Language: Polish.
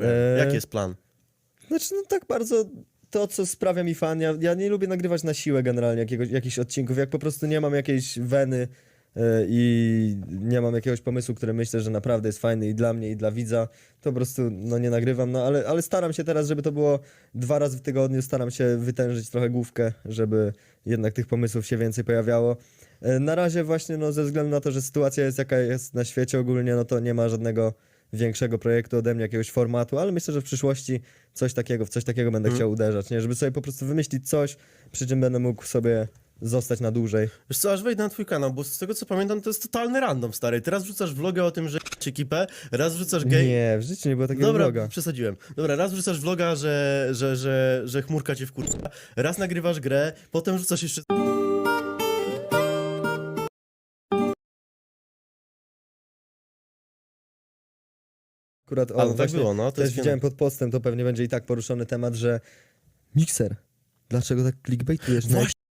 Eee, Jaki jest plan? Znaczy, no tak bardzo to, co sprawia mi fan. Ja, ja nie lubię nagrywać na siłę generalnie jakiegoś, jakichś odcinków. Jak po prostu nie mam jakiejś weny e, i nie mam jakiegoś pomysłu, który myślę, że naprawdę jest fajny i dla mnie, i dla widza, to po prostu no, nie nagrywam. No ale, ale staram się teraz, żeby to było dwa razy w tygodniu. Staram się wytężyć trochę główkę, żeby jednak tych pomysłów się więcej pojawiało. E, Na razie właśnie no, ze względu na to, że sytuacja jest jaka jest na świecie ogólnie, no to nie ma żadnego większego projektu ode mnie, jakiegoś formatu, ale myślę, że w przyszłości coś takiego, w coś takiego będę Mhm. chciał uderzać, nie? Żeby sobie po prostu wymyślić coś, przy czym będę mógł sobie zostać na dłużej. Wiesz co, aż wejdę na twój kanał, bo z tego co pamiętam, to jest totalny random, stary. Teraz wrzucasz vloga o tym, że ekipę, raz wrzucasz gej... Nie, w życiu nie było takiego Dobra, vloga. przesadziłem. Dobra, raz wrzucasz vloga, że, że, że, że chmurka cię wkurza, raz nagrywasz grę, potem wrzucasz jeszcze... Akurat, o, A, no tak właśnie było, no. To też jest widziałem pod postem, to pewnie będzie i tak poruszony temat, że mikser, dlaczego tak clickbaitujesz? Właśnie